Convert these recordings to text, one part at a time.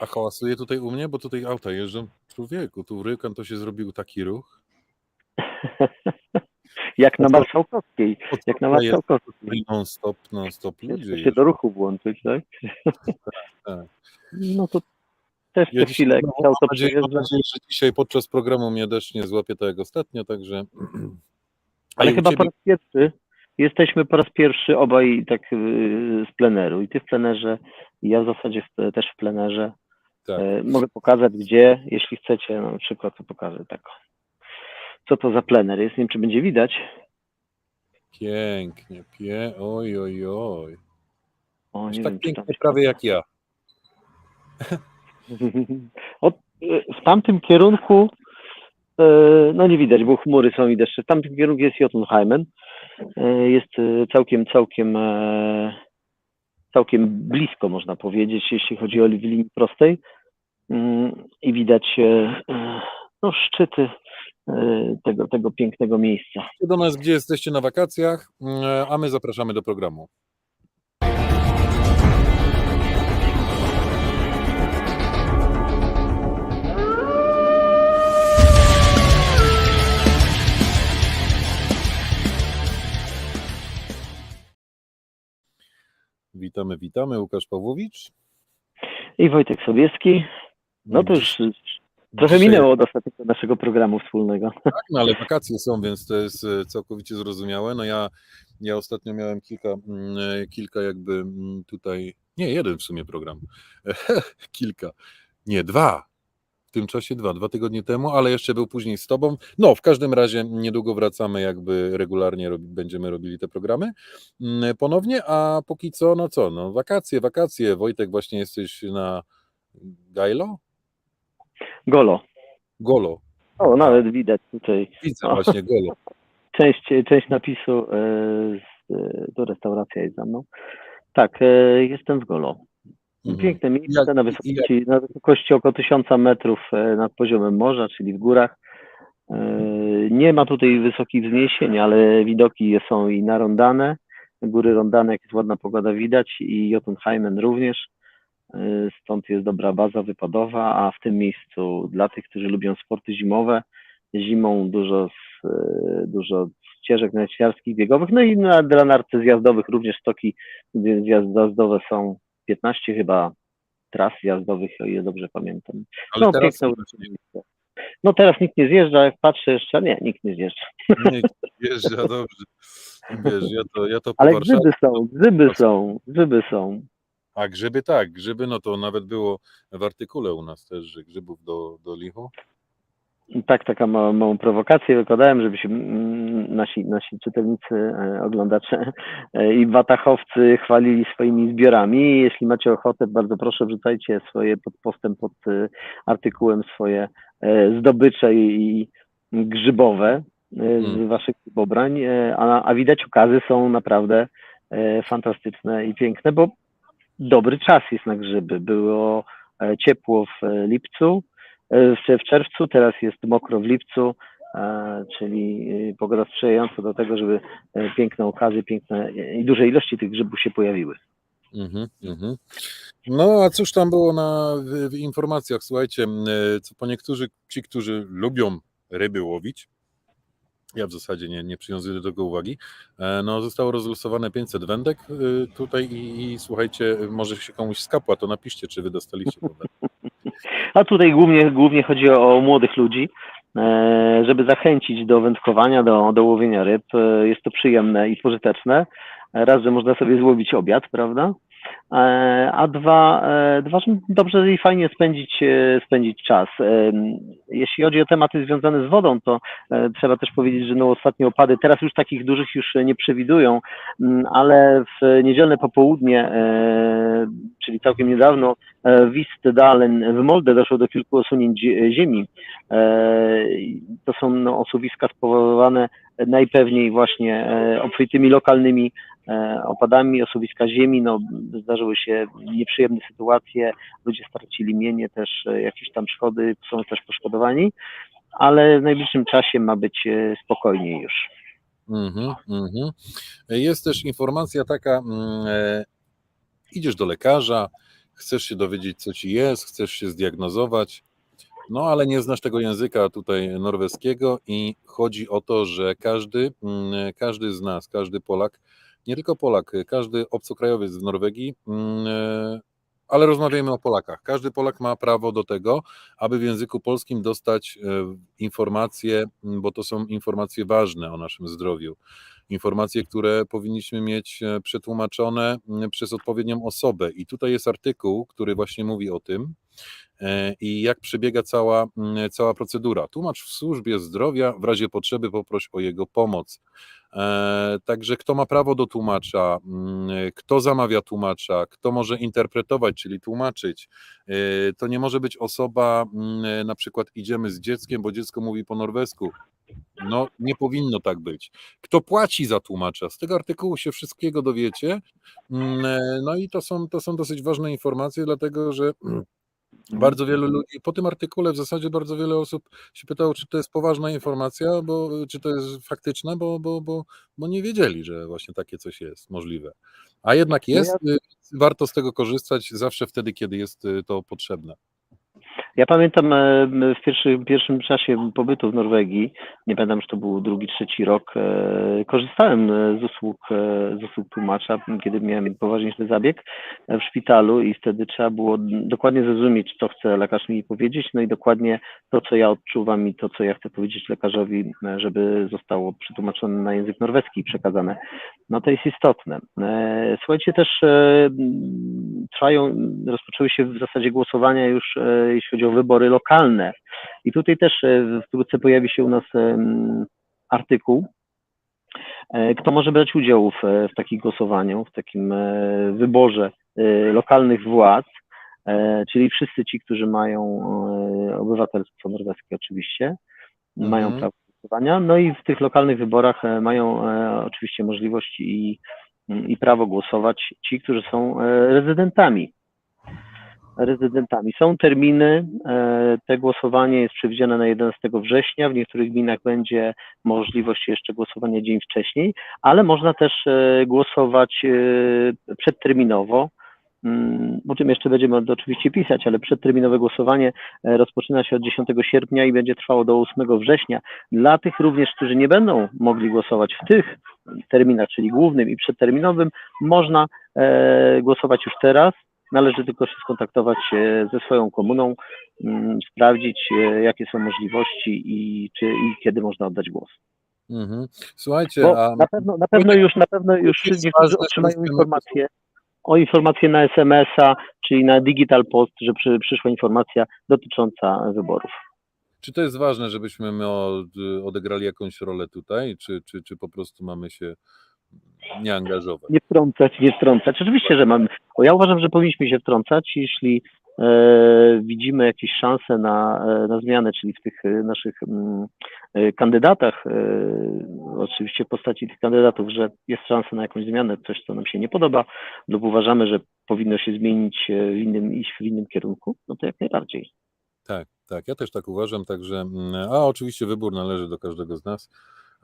A hałasuje tutaj u mnie, bo tutaj auta jeżdżą. Człowieku, tu Rykan to się zrobił taki ruch. Jak na Marszałkowskiej. Jak na Marszałkowskiej. Non stop, non stop ludzie się do ruchu włączyć, tak? tak. No to też Ja no, auto mam, nadzieję, mam nadzieję, że dzisiaj podczas programu mnie deszcz nie złapie tak jak ostatnio, także... Ale chyba ciebie- po raz pierwszy, jesteśmy po raz pierwszy obaj tak yy, z pleneru. I ty w plenerze, i ja w zasadzie też w plenerze. Tak. E, Mogę pokazać gdzie, jeśli chcecie, no, na przykład to pokażę tak. Co to za plener jest? Nie wiem, czy będzie widać. Pięknie, pie... oj, oj, oj. O, nie tak wiem, pięknie prawie jak ja. Od, e, w tamtym kierunku, e, no nie widać, bo chmury są i deszcze. W tamtym kierunku jest Jotunheimen. Jest całkiem, całkiem, całkiem blisko, można powiedzieć, jeśli chodzi o linii prostej. Mm, I widać e, e, no, szczyty e, tego, tego pięknego miejsca. Do nas, gdzie jesteście na wakacjach, mm, a my zapraszamy do programu. Witamy, witamy. Łukasz Pawłowicz. I Wojtek Sobieski. No to już e, trochę minęło od ostatniego naszego programu wspólnego. Tak, no ale wakacje są, więc to jest e, całkowicie zrozumiałe. No ja, ja ostatnio miałem kilka, mm, e, kilka jakby mm, tutaj, nie, jeden w sumie program, kilka, nie, dwa, w tym czasie dwa, dwa tygodnie temu, ale jeszcze był później z tobą. No, w każdym razie niedługo wracamy, jakby regularnie będziemy robili te programy mm, ponownie, a póki co, no co, no wakacje, wakacje. Wojtek, właśnie jesteś na Gajlo? Golo. Golo. O, nawet widać tutaj Widzę właśnie Golo. część, część napisu, e, z, e, to restauracja jest za mną. Tak, e, jestem w Golo. Mhm. Piękne miejsce Jak- na wysokości, na wysokości około 1000 metrów e, nad poziomem morza, czyli w górach. E, Nie ma tutaj wysokich wzniesień, ale widoki są i na Rondane, góry Rondane, jak jest ładna pogoda widać i Jotunheimen również. E, Stąd jest dobra baza wypadowa, a w tym miejscu dla tych, którzy lubią sporty zimowe, zimą dużo, z, e, dużo ścieżek narciarskich, biegowych, no i na, dla narty zjazdowych również stoki zjazdowe są 15 chyba tras jazdowych, o ile dobrze pamiętam. Ale no, teraz piękne. No teraz nikt nie zjeżdża, jak patrzę jeszcze, nie, nikt nie zjeżdża. Nie, jeżdża dobrze. Wiesz, ja to, ja to Ale Warszawie. grzyby są, grzyby są, grzyby są. A grzyby tak, grzyby, no to nawet było w artykule u nas też, że grzybów do, do lichu. Tak, taka małą, małą prowokację wykładałem, żeby się mm, nasi, nasi czytelnicy, e, oglądacze e, i watachowcy chwalili swoimi zbiorami. Jeśli macie ochotę, bardzo proszę wrzucajcie swoje pod postem, pod e, artykułem swoje zdobycze i grzybowe z Mm. waszych grzybobrań, a, a widać okazy są naprawdę fantastyczne i piękne, bo dobry czas jest na grzyby. Było e, ciepło w e, lipcu, e, w, czerwcu, teraz jest mokro w lipcu, czyli pogoda sprzyjająca do tego, żeby piękne okazy, piękne i duże ilości tych grzybów się pojawiły. Mhm, mhm. No a cóż tam było na, w, w informacjach? Słuchajcie, co po niektórzy, ci, którzy lubią ryby łowić, ja w zasadzie nie, nie przywiązuję do tego uwagi, e, no zostało rozlosowane 500 wędek e, tutaj i, i słuchajcie, może się komuś skapła, to napiszcie, czy wy dostaliście A tutaj głównie, głównie chodzi o młodych ludzi, e, żeby zachęcić do wędkowania, do, do łowienia ryb. E, Jest to przyjemne i pożyteczne. Raz, że można sobie złowić obiad, prawda? E, A dwa, e, dwa że dobrze i fajnie spędzić, e, spędzić czas. Jeśli chodzi o tematy związane z wodą, to trzeba też powiedzieć, że no ostatnie opady teraz już takich dużych już nie przewidują, m, ale w niedzielne popołudnie, czyli całkiem niedawno, w Istedalen w Molde doszło do kilku osunięć zie- ziemi. To są no, osuwiska spowodowane najpewniej właśnie obfitymi lokalnymi opadami, osuwiska ziemi. No, zdarzyły się nieprzyjemne sytuacje, ludzie stracili mienie, też e, jakieś tam szkody, są też poszkodowani, ale w najbliższym czasie ma być e, spokojniej już. Mhm, mhm. Jest też informacja taka, mm, e, idziesz do lekarza, chcesz się dowiedzieć, co ci jest, chcesz się zdiagnozować, no ale nie znasz tego języka tutaj norweskiego i chodzi o to, że każdy, mm, każdy z nas, każdy Polak, nie tylko Polak, każdy obcokrajowiec w Norwegii, mm, e, ale rozmawiajmy o Polakach. Każdy Polak ma prawo do tego, aby w języku polskim dostać e, informacje, m, bo to są informacje ważne o naszym zdrowiu. Informacje, które powinniśmy mieć e, przetłumaczone m, przez odpowiednią osobę. I tutaj jest artykuł, który właśnie mówi o tym, i jak przebiega cała, mm, cała procedura. Tłumacz w służbie zdrowia, w razie potrzeby poproś o jego pomoc. E, Także kto ma prawo do tłumacza, mm, kto zamawia tłumacza, kto może interpretować, czyli tłumaczyć. E, To nie może być osoba, mm, na przykład idziemy z dzieckiem, bo dziecko mówi po norwesku. No, nie powinno tak być. Kto płaci za tłumacza? Z tego artykułu się wszystkiego dowiecie. Mm, e, No i to są, to są dosyć ważne informacje, dlatego że bardzo wielu ludzi, po tym artykule w zasadzie bardzo wiele osób się pytało, czy to jest poważna informacja, bo, czy to jest faktyczne, bo, bo, bo, bo nie wiedzieli, że właśnie takie coś jest możliwe. A jednak No jest, y, warto z tego korzystać zawsze wtedy, kiedy jest y, to potrzebne. Ja pamiętam e, w pierwszym, pierwszym czasie pobytu w Norwegii, nie pamiętam, czy to był drugi, trzeci rok, e, korzystałem e, z usług, z usług tłumacza, kiedy miałem poważniejszy zabieg w szpitalu i wtedy trzeba było dokładnie zrozumieć, co chce lekarz mi powiedzieć, no i dokładnie to, co ja odczuwam i to, co ja chcę powiedzieć lekarzowi, żeby zostało przetłumaczone na język norweski i przekazane. No to jest istotne. Słuchajcie, też trwają, rozpoczęły się w zasadzie głosowania już, e, jeśli chodzi o wybory lokalne. I tutaj też e, wkrótce pojawi się u nas artykuł, e, kto może brać udział w, w takim głosowaniu, w takim wyborze lokalnych władz, czyli wszyscy ci, którzy mają obywatelstwo norweskie oczywiście, Mhm. mają prawo głosowania, no i w tych lokalnych wyborach mają oczywiście możliwość i, i prawo głosować ci, którzy są e, rezydentami. Rezydentami. Są terminy, e, te głosowanie jest przewidziane na 11 września, w niektórych gminach będzie możliwość jeszcze głosowania dzień wcześniej, ale można też e, głosować przedterminowo. Mm, O tym jeszcze będziemy oczywiście pisać, ale przedterminowe głosowanie e, rozpoczyna się od 10 sierpnia i będzie trwało do 8 września. Dla tych również, którzy nie będą mogli głosować w tych terminach, czyli głównym i przedterminowym, można e, głosować już teraz. Należy tylko się skontaktować e, ze swoją komuną, mm, sprawdzić, jakie są możliwości i, czy, i kiedy można oddać głos. Mhm. Słuchajcie, Bo na pewno, na pewno już, na pewno już niektórzy otrzymają informację o informację na SMS-a, czyli na Digital Post, że przy, przyszła informacja dotycząca wyborów. czy to jest ważne, żebyśmy my od, odegrali jakąś rolę tutaj, czy, czy, czy po prostu mamy się nie angażować? Nie wtrącać, nie wtrącać. Oczywiście, że mamy. O, ja uważam, że powinniśmy się wtrącać, jeśli widzimy jakieś szanse na, e, na zmianę, czyli w tych e, naszych mm, e, kandydatach, e, oczywiście w postaci tych kandydatów, że jest szansa na jakąś zmianę, coś, co nam się nie podoba, lub uważamy, że powinno się zmienić e, w innym, iść w innym kierunku, no to jak najbardziej. Tak, tak, ja też tak uważam, także, mm, a oczywiście wybór należy do każdego z nas,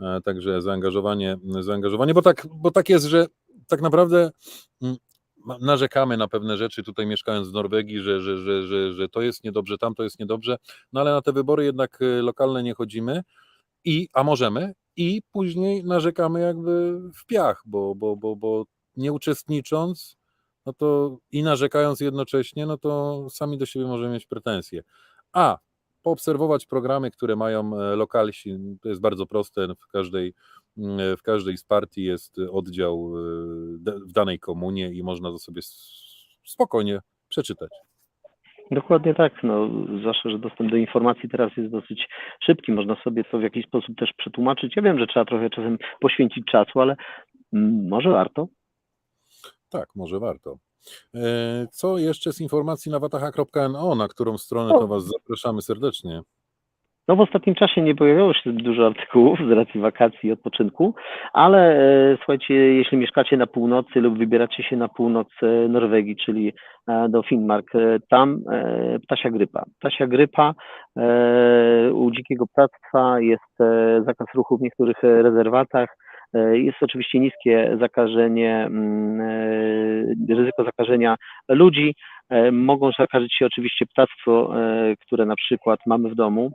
e, także zaangażowanie, zaangażowanie, bo tak, bo tak jest, że tak naprawdę mm, narzekamy na pewne rzeczy tutaj mieszkając w Norwegii, że, że, że, że, że to jest niedobrze, tam to jest niedobrze, no ale na te wybory jednak e, lokalne nie chodzimy i, a możemy i później narzekamy jakby w piach, bo, bo, bo, bo nie uczestnicząc, no to i narzekając jednocześnie, no to sami do siebie możemy mieć pretensje. A poobserwować programy, które mają e, lokalsi, to jest bardzo proste. W każdej, w każdej z partii jest oddział e, w danej komunie i można to sobie spokojnie przeczytać. Dokładnie tak, no, zwłaszcza, że dostęp do informacji teraz jest dosyć szybki, można sobie to w jakiś sposób też przetłumaczyć. Ja wiem, że trzeba trochę czasem poświęcić czasu, ale mm, może warto. Tak, może warto. E, Co jeszcze z informacji na wataha.no, na którą stronę to Was zapraszamy serdecznie. No w ostatnim czasie nie pojawiało się dużo artykułów z racji wakacji i odpoczynku, ale e, słuchajcie, jeśli mieszkacie na północy lub wybieracie się na północ e, Norwegii, czyli e, do Finnmark, tam ptasia grypa. Ptasia grypa u dzikiego ptactwa jest zakaz ruchu w niektórych rezerwatach. Jest oczywiście niskie zakażenie, mm, ryzyko zakażenia ludzi, Mogą zakażyć się oczywiście ptactwo, które na przykład mamy w domu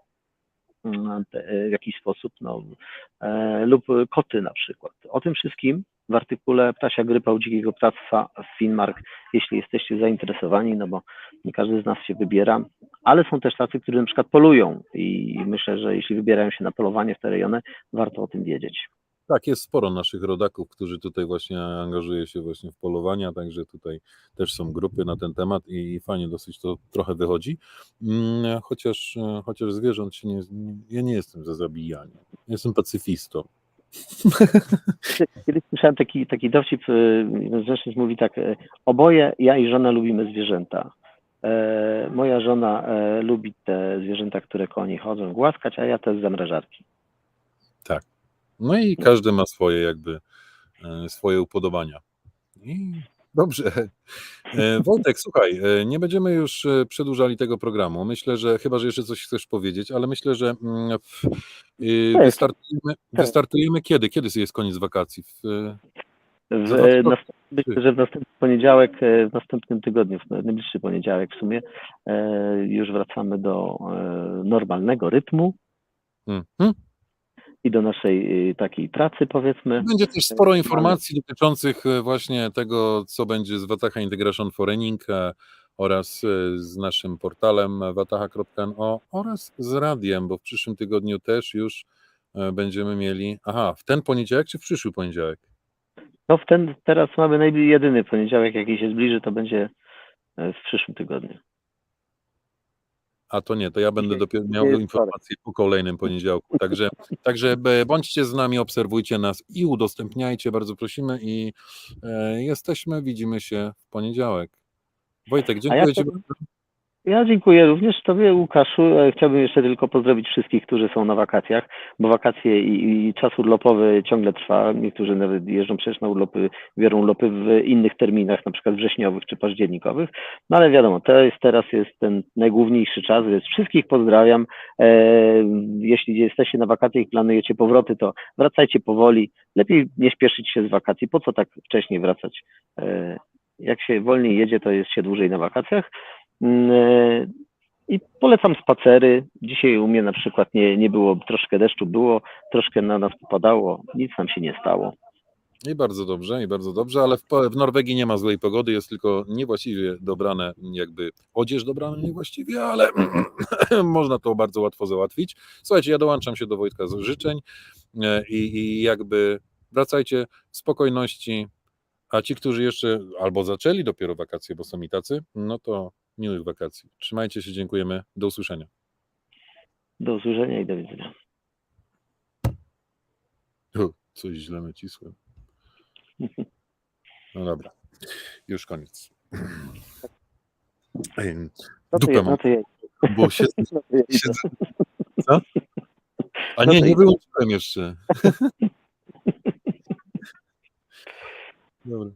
w jakiś sposób, no, e, lub koty na przykład. O tym wszystkim w artykule Ptasia grypa u dzikiego ptactwa w Finmark, jeśli jesteście zainteresowani, no bo nie każdy z nas się wybiera, ale są też tacy, którzy na przykład polują i myślę, że jeśli wybierają się na polowanie w te rejony, warto o tym wiedzieć. Tak, jest sporo naszych rodaków, którzy tutaj właśnie angażuje się właśnie w polowania, także tutaj też są grupy na ten temat i fajnie dosyć to trochę wychodzi. Mm, Chociaż, e, chociaż zwierząt się nie, ja nie jestem za zabijanie. Jestem pacyfistą. Kiedyś słyszałem taki, taki dowcip, jeden z mężczyzn mówi tak, y, oboje, ja i żona lubimy zwierzęta. E, moja żona e, lubi te zwierzęta, które koło niej chodzą, głaskać, a ja te zamrażarki. No i każdy ma swoje jakby e, swoje upodobania. I dobrze. E, Wojtek, słuchaj, e, nie będziemy już przedłużali tego programu. Myślę, że chyba, że jeszcze coś chcesz powiedzieć, ale myślę, że mm, y, wystartujemy, wystartujemy kiedy? Kiedy jest koniec wakacji? W, W, myślę, że w następny poniedziałek, w następnym tygodniu, w najbliższy poniedziałek w sumie, już wracamy do normalnego rytmu hmm. I do naszej e, takiej pracy, powiedzmy. Będzie też sporo informacji dotyczących e, właśnie tego, co będzie z Wataha Integration Foreigning e, oraz e, z naszym portalem wataha.no oraz z radiem, bo w przyszłym tygodniu też już e, będziemy mieli. Aha, w ten poniedziałek czy w przyszły poniedziałek? No w ten, teraz mamy najbliższy jedyny poniedziałek, jaki się zbliży, to będzie e, w przyszłym tygodniu. A to nie, to ja będę dopiero miał jest informacje po kolejnym poniedziałku. Także, także b- bądźcie z nami, obserwujcie nas i udostępniajcie, bardzo prosimy i e, jesteśmy, widzimy się w poniedziałek. Wojtek, dziękuję Ci chciałbym- bardzo. Ja dziękuję również Tobie, Łukaszu. E, Chciałbym jeszcze tylko pozdrowić wszystkich, którzy są na wakacjach, bo wakacje i, i czas urlopowy ciągle trwa. Niektórzy nawet jeżdżą przecież na urlopy, biorą urlopy w innych terminach, na przykład wrześniowych czy październikowych. No ale wiadomo, to jest teraz jest ten najgłówniejszy czas, więc wszystkich pozdrawiam. E, jeśli jesteście na wakacjach i planujecie powroty, to wracajcie powoli. Lepiej nie śpieszyć się z wakacji. Po co tak wcześniej wracać? E, jak się wolniej jedzie, to jest się dłużej na wakacjach. Mm, e, I polecam spacery. Dzisiaj u mnie na przykład nie, nie było, troszkę deszczu było, troszkę na nas popadało, nic nam się nie stało. I bardzo dobrze, i bardzo dobrze, ale w, w Norwegii nie ma złej pogody, jest tylko niewłaściwie dobrane, jakby odzież dobrana niewłaściwie, ale można to bardzo łatwo załatwić. Słuchajcie, ja dołączam się do Wojtka z życzeń e, i, i jakby wracajcie w spokojności, a ci, którzy jeszcze albo zaczęli dopiero wakacje, bo są i tacy, no to miłych wakacji. Trzymajcie się, dziękujemy. Do usłyszenia. Do usłyszenia i do widzenia. U, coś źle nacisłem. No dobra, już koniec. No Dupę mam. No bo siedzę, no siedzę. Co? A nie, nie wyłączyłem jeszcze. Dobra.